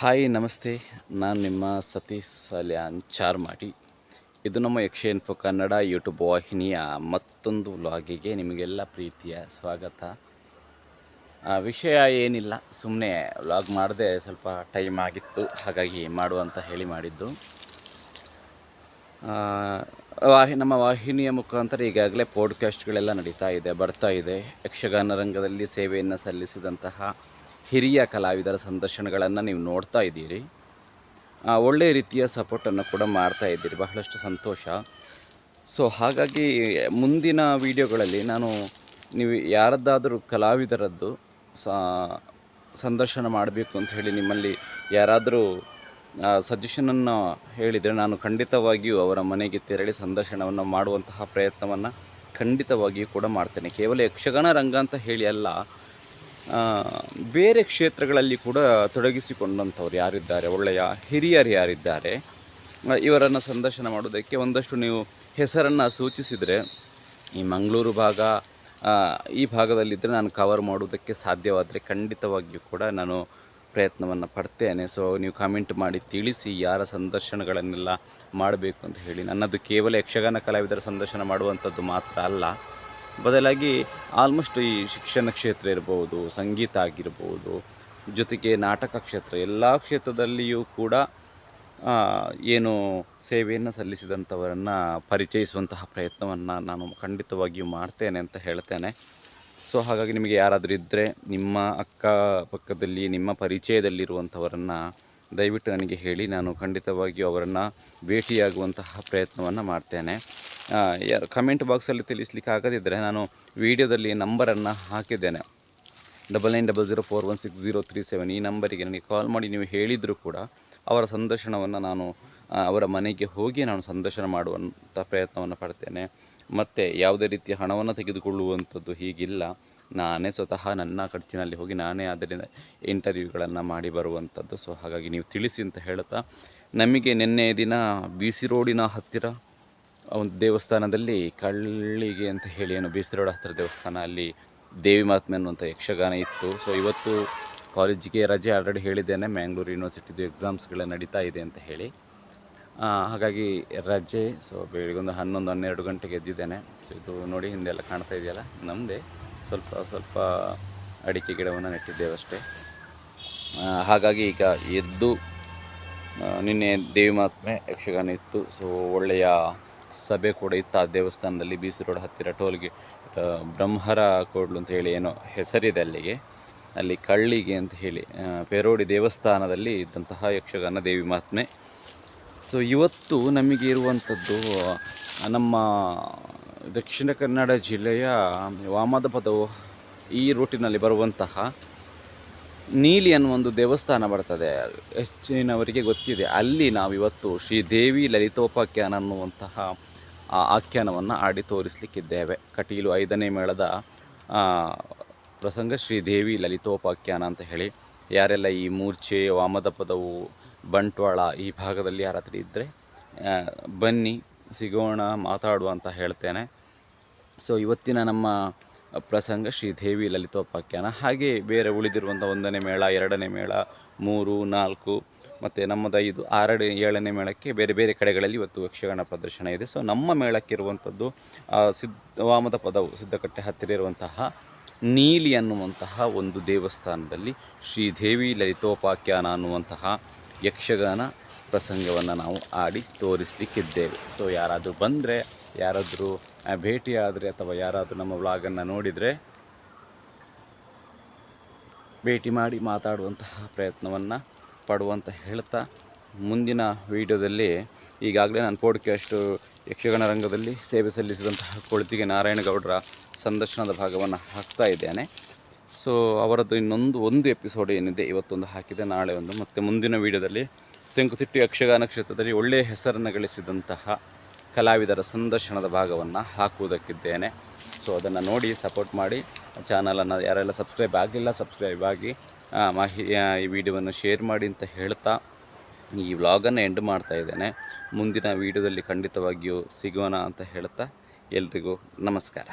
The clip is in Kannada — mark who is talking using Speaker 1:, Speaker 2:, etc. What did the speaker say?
Speaker 1: ಹಾಯ್, ನಮಸ್ತೆ. ನಾನು ನಿಮ್ಮ ಸತೀಶ್ ಸಲ್ಯಾನ್ ಚಾರ್ಮಾಡಿ. ಇದು ನಮ್ಮ ಯಕ್ಷ ಇನ್ಫೋ ಕನ್ನಡ ಯೂಟ್ಯೂಬ್ ವಾಹಿನಿಯ ಮತ್ತೊಂದು ವ್ಲಾಗಿಗೆ ನಿಮಗೆಲ್ಲ ಪ್ರೀತಿಯ ಸ್ವಾಗತ. ವಿಷಯ ಏನಿಲ್ಲ ಸುಮ್ಮನೆ ವ್ಲಾಗ್ ಮಾಡದೆ ಸ್ವಲ್ಪ ಟೈಮ್ ಆಗಿತ್ತು, ಹಾಗಾಗಿ ಮಾಡುವಂತ ಹೇಳಿ ಮಾಡಿದ್ದು. ವಾಹಿ, ನಮ್ಮ ವಾಹಿನಿಯ ಮುಖಾಂತರ ಈಗಾಗಲೇ ಪಾಡ್ಕಾಸ್ಟ್ಗಳೆಲ್ಲ ನಡೀತಾ ಇದೆ, ಬರ್ತಾ ಇದೆ. ಯಕ್ಷಗಾನ ರಂಗದಲ್ಲಿ ಸೇವೆಯನ್ನು ಸಲ್ಲಿಸಿದಂತಹ ಹಿರಿಯ ಕಲಾವಿದರ ಸಂದರ್ಶನಗಳನ್ನು ನೀವು ನೋಡ್ತಾ ಇದ್ದೀರಿ. ಒಳ್ಳೆಯ ರೀತಿಯ ಸಪೋರ್ಟನ್ನು ಕೂಡ ಮಾಡ್ತಾ ಇದ್ದೀರಿ. ಬಹಳಷ್ಟು ಸಂತೋಷ. ಸೊ ಹಾಗಾಗಿ ಮುಂದಿನ ವಿಡಿಯೋಗಳಲ್ಲಿ ನಾನು ನೀವು ಯಾರದ್ದಾದರೂ ಕಲಾವಿದರದ್ದು ಸಂದರ್ಶನ ಮಾಡಬೇಕು ಅಂತ ಹೇಳಿ ನಿಮ್ಮಲ್ಲಿ ಯಾರಾದರೂ ಸಜೆಷನನ್ನು ಹೇಳಿದರೆ ನಾನು ಖಂಡಿತವಾಗಿಯೂ ಅವರ ಮನೆಗೆ ತೆರಳಿ ಸಂದರ್ಶನವನ್ನು ಮಾಡುವಂತಹ ಪ್ರಯತ್ನವನ್ನು ಖಂಡಿತವಾಗಿಯೂ ಕೂಡ ಮಾಡ್ತೇನೆ. ಕೇವಲ ಯಕ್ಷಗಾನ ರಂಗ ಅಂತ ಹೇಳಿ ಅಲ್ಲ ಬೇರೆ ಕ್ಷೇತ್ರಗಳಲ್ಲಿ ಕೂಡ ತೊಡಗಿಸಿಕೊಂಡಂಥವ್ರು ಯಾರಿದ್ದಾರೆ, ಒಳ್ಳೆಯ ಹಿರಿಯರು ಯಾರಿದ್ದಾರೆ ಇವರನ್ನು ಸಂದರ್ಶನ ಮಾಡೋದಕ್ಕೆ ಒಂದಷ್ಟು ನೀವು ಹೆಸರನ್ನು ಸೂಚಿಸಿದರೆ, ಈ ಮಂಗಳೂರು ಭಾಗ ಈ ಭಾಗದಲ್ಲಿದ್ದರೆ ನಾನು ಕವರ್ ಮಾಡೋದಕ್ಕೆ ಸಾಧ್ಯವಾದರೆ ಖಂಡಿತವಾಗಿಯೂ ಕೂಡ ನಾನು ಪ್ರಯತ್ನವನ್ನು ಪಡ್ತೇನೆ. ಸೊ ನೀವು ಕಮೆಂಟ್ ಮಾಡಿ ತಿಳಿಸಿ ಯಾರ ಸಂದರ್ಶನಗಳನ್ನೆಲ್ಲ ಮಾಡಬೇಕು ಅಂತ ಹೇಳಿ. ನನ್ನದು ಕೇವಲ ಯಕ್ಷಗಾನ ಕಲಾವಿದರ ಸಂದರ್ಶನ ಮಾಡುವಂಥದ್ದು ಮಾತ್ರ ಅಲ್ಲ. ಬದಲಾಗಿ ಆಲ್ಮೋಸ್ಟ್ ಈ ಶಿಕ್ಷಣ ಕ್ಷೇತ್ರ ಇರ್ಬೋದು, ಸಂಗೀತ ಆಗಿರ್ಬೋದು, ಜೊತೆಗೆ ನಾಟಕ ಕ್ಷೇತ್ರ, ಎಲ್ಲ ಕ್ಷೇತ್ರದಲ್ಲಿಯೂ ಕೂಡ ಏನು ಸೇವೆಯನ್ನು ಸಲ್ಲಿಸಿದಂಥವರನ್ನು ಪರಿಚಯಿಸುವಂತಹ ಪ್ರಯತ್ನವನ್ನು ನಾನು ಖಂಡಿತವಾಗಿಯೂ ಮಾಡ್ತೇನೆ ಅಂತ ಹೇಳ್ತೇನೆ. ಸೊ ಹಾಗಾಗಿ ನಿಮಗೆ ಯಾರಾದರೂ ಇದ್ದರೆ ನಿಮ್ಮ ಅಕ್ಕಪಕ್ಕದಲ್ಲಿ ನಿಮ್ಮ ಪರಿಚಯದಲ್ಲಿರುವಂಥವರನ್ನು ದಯವಿಟ್ಟು ನನಗೆ ಹೇಳಿ, ನಾನು ಖಂಡಿತವಾಗಿಯೂ ಅವರನ್ನು ಭೇಟಿಯಾಗುವಂತಹ ಪ್ರಯತ್ನವನ್ನು ಮಾಡ್ತೇನೆ. ಕಮೆಂಟ್ ಬಾಕ್ಸಲ್ಲಿ ತಿಳಿಸ್ಲಿಕ್ಕೆ ಆಗದಿದ್ದರೆ ನಾನು ವಿಡಿಯೋದಲ್ಲಿ ನಂಬರನ್ನು ಹಾಕಿದ್ದೇನೆ. Double nine double zero four one six zero three seven ಈ ನಂಬರಿಗೆ ನನಗೆ ಕಾಲ್ ಮಾಡಿ ನೀವು ಹೇಳಿದರೂ ಕೂಡ ಅವರ ಸಂದರ್ಶನವನ್ನು ನಾನು ಅವರ ಮನೆಗೆ ಹೋಗಿ ನಾನು ಸಂದರ್ಶನ ಮಾಡುವಂಥ ಪ್ರಯತ್ನವನ್ನು ಪಡ್ತೇನೆ. ಮತ್ತು ಯಾವುದೇ ರೀತಿಯ ಹಣವನ್ನು ತೆಗೆದುಕೊಳ್ಳುವಂಥದ್ದು ಹೀಗಿಲ್ಲ. ನಾನೇ ಸ್ವತಃ ನನ್ನ ಖರ್ಚಿನಲ್ಲಿ ಹೋಗಿ ನಾನೇ ಅದರಿಂದ ಇಂಟರ್ವ್ಯೂಗಳನ್ನು ಮಾಡಿ ಬರುವಂಥದ್ದು. ಸೊ ಹಾಗಾಗಿ ನೀವು ತಿಳಿಸಿ ಅಂತ ಹೇಳ್ತಾ, ನಮಗೆ ನಿನ್ನೆ ದಿನ ಬಿ ಸಿ ರೋಡಿನ ಹತ್ತಿರ ಒಂದು ದೇವಸ್ಥಾನದಲ್ಲಿ ಕಳ್ಳಿಗೆ ಅಂತ ಹೇಳಿ ಏನು ಬೀಸರೋಡ ಹತ್ತಿರ ದೇವಸ್ಥಾನ, ಅಲ್ಲಿ ದೇವಿ ಮಹಾತ್ಮೆ ಅನ್ನುವಂಥ ಯಕ್ಷಗಾನ ಇತ್ತು. ಸೊ ಇವತ್ತು ಕಾಲೇಜಿಗೆ ರಜೆ ಆಲ್ರೆಡಿ ಹೇಳಿದ್ದೇನೆ. ಮ್ಯಾಂಗ್ಳೂರು ಯೂನಿವರ್ಸಿಟಿದು ಎಕ್ಸಾಮ್ಸ್ಗಳ ನಡೀತಾ ಇದೆ ಅಂತ ಹೇಳಿ. ಹಾಗಾಗಿ ರಜೆ ಸೊ ಬೆಳಿಗ್ಗೆ ಒಂದು ಹನ್ನೊಂದು, ಹನ್ನೆರಡು ಗಂಟೆಗೆ ಎದ್ದಿದ್ದೇನೆ. ಸೊ ಇದು ನೋಡಿ ಹಿಂದೆಲ್ಲ ಕಾಣ್ತಾ ಇದೆಯಲ್ಲ? ನಮ್ಮದೇ ಸ್ವಲ್ಪ ಸ್ವಲ್ಪ ಅಡಿಕೆ ಗಿಡವನ್ನು ನೆಟ್ಟಿದ್ದೇವೆ ಅಷ್ಟೇ. ಹಾಗಾಗಿ ಈಗ ಎದ್ದು ನಿನ್ನೆ ದೇವಿ ಮಹಾತ್ಮೆ ಯಕ್ಷಗಾನ ಇತ್ತು. ಸೊ ಒಳ್ಳೆಯ ಸಭೆ ಕೂಡ ಇತ್ತು. ಆ ದೇವಸ್ಥಾನದಲ್ಲಿ ಬಿ ಸಿ ರೋಡ್ ಹತ್ತಿರ ಟೋಲ್ಗೆ ಬ್ರಹ್ಮರ ಕೋಡ್ಲು ಅಂತ ಹೇಳಿ ಏನೋ ಹೆಸರಿದೆ ಅಲ್ಲಿಗೆ. ಅಲ್ಲಿ ಕಳ್ಳಿಗೆ ಅಂತ ಹೇಳಿ ಪೆರೋಡಿ ದೇವಸ್ಥಾನದಲ್ಲಿ ಇದ್ದಂತಹ ಯಕ್ಷಗಾನ ದೇವಿ ಮಹಾತ್ಮೆ ಸೊ ಇವತ್ತು ನಮಗೆ ಇರುವಂಥದ್ದು ನಮ್ಮ ದಕ್ಷಿಣ ಕನ್ನಡ ಜಿಲ್ಲೆಯ ವಾಮದ ಪದವು ಈ ರೂಟಿನಲ್ಲಿ ಬರುವಂತಹ ನೀಲಿ ಅನ್ನೋ ಒಂದು ದೇವಸ್ಥಾನ ಬರ್ತದೆ. ಹೆಚ್ಚಿನವರಿಗೆ ಗೊತ್ತಿದೆ. ಅಲ್ಲಿ ನಾವು ಇವತ್ತು ಶ್ರೀ ದೇವಿ ಲಲಿತೋಪಾಖ್ಯಾನ ಅನ್ನುವಂತಹ ಆಖ್ಯಾನವನ್ನು ಆಡಿ ತೋರಿಸಲಿಕ್ಕಿದ್ದೇವೆ. ಕಟೀಲು ಐದನೇ ಮೇಳದ ಪ್ರಸಂಗ ಶ್ರೀ ದೇವಿ ಲಲಿತೋಪಾಖ್ಯಾನ ಅಂತ ಹೇಳಿ. ಯಾರೆಲ್ಲ ಈ ಮೂರ್ಛೆ ವಾಮದ ಪದವು ಬಂಟ್ವಾಳ ಈ ಭಾಗದಲ್ಲಿ ಯಾರಾದರೂ ಇದ್ದರೆ ಬನ್ನಿ, ಸಿಗೋಣ, ಮಾತಾಡುವ ಅಂತ ಹೇಳ್ತೇನೆ. ಸೊ ಇವತ್ತಿನ ನಮ್ಮ ಪ್ರಸಂಗ ಶ್ರೀ ದೇವಿ ಲಲಿತೋಪಾಖ್ಯಾನ, ಹಾಗೆ ಬೇರೆ ಉಳಿದಿರುವಂಥ ಒಂದನೇ ಮೇಳ, ಎರಡನೇ ಮೇಳ, ಮೂರು, ನಾಲ್ಕು, ಮತ್ತು ನಮ್ಮದು ಐದು ಆರನೇ, ಏಳನೇ ಮೇಳಕ್ಕೆ ಬೇರೆ ಬೇರೆ ಕಡೆಗಳಲ್ಲಿ ಇವತ್ತು ಯಕ್ಷಗಾನ ಪ್ರದರ್ಶನ ಇದೆ. ಸೊ ನಮ್ಮ ಮೇಳಕ್ಕಿರುವಂಥದ್ದು ಸಿದ್ಧವಾಮದ ಸಿದ್ಧ, ವಾಮದ ಪದವು, ಸಿದ್ಧಕಟ್ಟೆ ಹತ್ತಿರ ಇರುವಂತಹ ನೀಲಿ ಅನ್ನುವಂತಹ ಒಂದು ದೇವಸ್ಥಾನದಲ್ಲಿ ಶ್ರೀ ದೇವಿ ಲಲಿತೋಪಾಖ್ಯಾನ ಅನ್ನುವಂತಹ ಯಕ್ಷಗಾನ ಪ್ರಸಂಗವನ್ನು ನಾವು ಆಡಿ ತೋರಿಸಲಿಕ್ಕಿದ್ದೇವೆ. ಸೊ ಯಾರಾದರೂ ಬಂದರೆ ಯಾರಾದರೂ ಭೇಟಿಯಾದರೆ ಅಥವಾ ಯಾರಾದರೂ ನಮ್ಮ ವ್ಲಾಗನ್ನು ನೋಡಿದರೆ ಭೇಟಿ ಮಾಡಿ ಮಾತಾಡುವಂತಹ ಪ್ರಯತ್ನವನ್ನು ಪಡುವಂತ ಹೇಳ್ತಾ ಮುಂದಿನ ವಿಡಿಯೋದಲ್ಲಿ ಈಗಾಗಲೇ ನಾನು ಪೋಡ್ಕಾಸ್ಟು ಯಕ್ಷಗಾನ ರಂಗದಲ್ಲಿ ಸೇವೆ ಸಲ್ಲಿಸಿದಂತಹ ಕೊಳತಿಗೆ ನಾರಾಯಣಗೌಡರ ಸಂದರ್ಶನದ ಭಾಗವನ್ನು ಹಾಕ್ತಾ ಇದ್ದೇನೆ. ಸೊ ಅವರದ್ದು ಇನ್ನೊಂದು ಒಂದು ಎಪಿಸೋಡ್ ಏನಿದೆ ಇವತ್ತೊಂದು ಹಾಕಿದೆ, ನಾಳೆ ಒಂದು. ಮತ್ತು ಮುಂದಿನ ವಿಡಿಯೋದಲ್ಲಿ ತೆಂಕುತಿಟ್ಟು ಯಕ್ಷಗಾನ ಕ್ಷೇತ್ರದಲ್ಲಿ ಒಳ್ಳೆಯ ಹೆಸರನ್ನು ಗಳಿಸಿದಂತಹ ಕಲಾವಿದರ ಸಂದರ್ಶನದ ಭಾಗವನ್ನು ಹಾಕುವುದಕ್ಕಿದ್ದೇನೆ. ಸೊ ಅದನ್ನು ನೋಡಿ ಸಪೋರ್ಟ್ ಮಾಡಿ. ಚಾನಲನ್ನು ಯಾರೆಲ್ಲ ಸಬ್ಸ್ಕ್ರೈಬ್ ಆಗಿಲ್ಲ ಸಬ್ಸ್ಕ್ರೈಬ್ ಆಗಿ ಮಾಹಿ ಈ ವಿಡಿಯೋವನ್ನು ಶೇರ್ ಮಾಡಿ ಅಂತ ಹೇಳ್ತಾ ಈ ವ್ಲಾಗನ್ನು ಎಂಡ್ ಮಾಡ್ತಾ ಇದ್ದೇನೆ. ಮುಂದಿನ ವಿಡಿಯೋದಲ್ಲಿ ಖಂಡಿತವಾಗಿಯೂ ಸಿಗೋಣ ಅಂತ ಹೇಳ್ತಾ ಎಲ್ರಿಗೂ ನಮಸ್ಕಾರ.